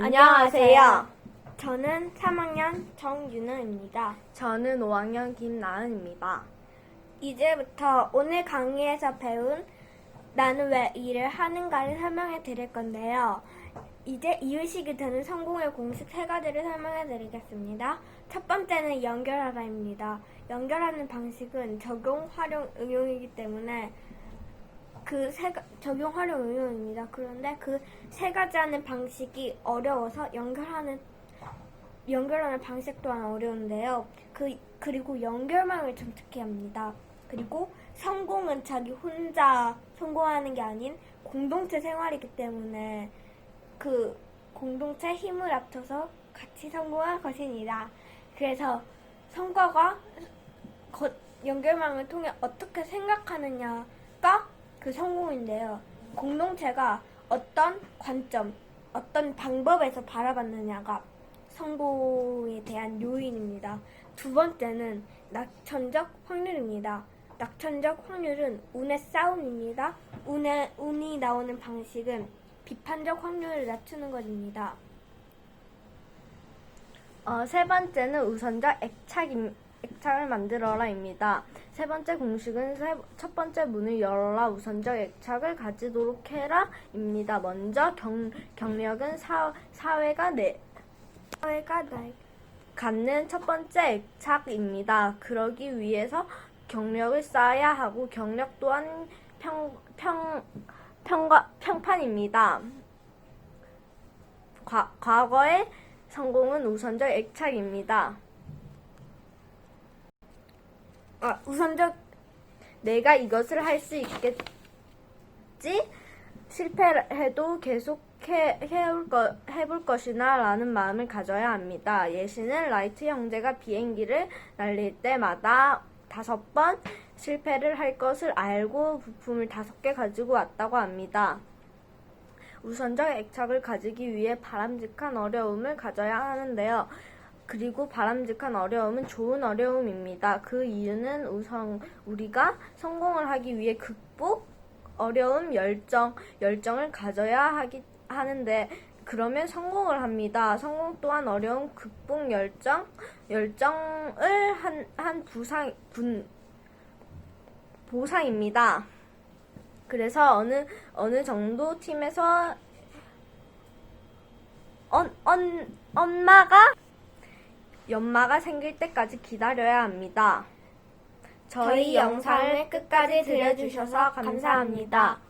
안녕하세요. 저는 3학년 정윤호입니다. 저는 5학년 김나은입니다. 이제부터 오늘 강의에서 배운 나는 왜 일을 하는가를 설명해 드릴 건데요. 이제 이유식이 되는 성공의 공식 세 가지를 설명해 드리겠습니다. 첫 번째는 연결하라입니다. 연결하는 방식은 적용, 활용, 응용이기 때문에 그 세 적용, 활용, 응용입니다. 그런데 그 세 가지 하는 방식이 어려워서 연결하는 연결하는 방식 또한 어려운데요. 그 그리고 연결망을 정착해야 합니다. 그리고 성공은 자기 혼자 성공하는 게 아닌 공동체 생활이기 때문에 그 공동체 힘을 합쳐서 같이 성공할 것입니다. 그래서 성과가 거- 연결망을 통해 어떻게 생각하느냐가 그 성공인데요. 공동체가 어떤 관점, 어떤 방법에서 바라봤느냐가 성공에 대한 요인입니다. 두 번째는 낙천적 확률입니다. 낙천적 확률은 운의 싸움입니다. 운의, 운이 나오는 방식은 비판적 확률을 낮추는 것입니다. 어, 세 번째는 우선적 액착, 액착을 만들어라입니다. 세 번째 공식은 세, 첫 번째 문을 열어라 우선적 액착을 가지도록 해라 입니다. 먼저 경, 경력은 사, 사회가 내, 사회가 날 갖는 첫 번째 액착입니다. 그러기 위해서 경력을 쌓아야 하고 경력 또한 평, 평, 평가, 평판입니다. 과, 과거의 성공은 우선적 액착입니다. 아, 우선적 내가 이것을 할 수 있겠지? 실패해도 계속 해, 해올 거, 해볼 것이나 라는 마음을 가져야 합니다. 예시는 라이트 형제가 비행기를 날릴 때마다 다섯 번 실패를 할 것을 알고 부품을 다섯 개 가지고 왔다고 합니다. 우선적 액착을 가지기 위해 바람직한 어려움을 가져야 하는데요. 그리고 바람직한 어려움은 좋은 어려움입니다. 그 이유는 우선 우리가 성공을 하기 위해 극복 어려움 열정 열정을 가져야 하기 하는데 그러면 성공을 합니다. 성공 또한 어려움 극복 열정 열정을 한 한 부상 분 보상입니다. 그래서 어느 어느 정도 팀에서 언, 언, 엄마가 연마가 생길 때까지 기다려야 합니다. 저희 영상을 끝까지 들려주셔서 감사합니다.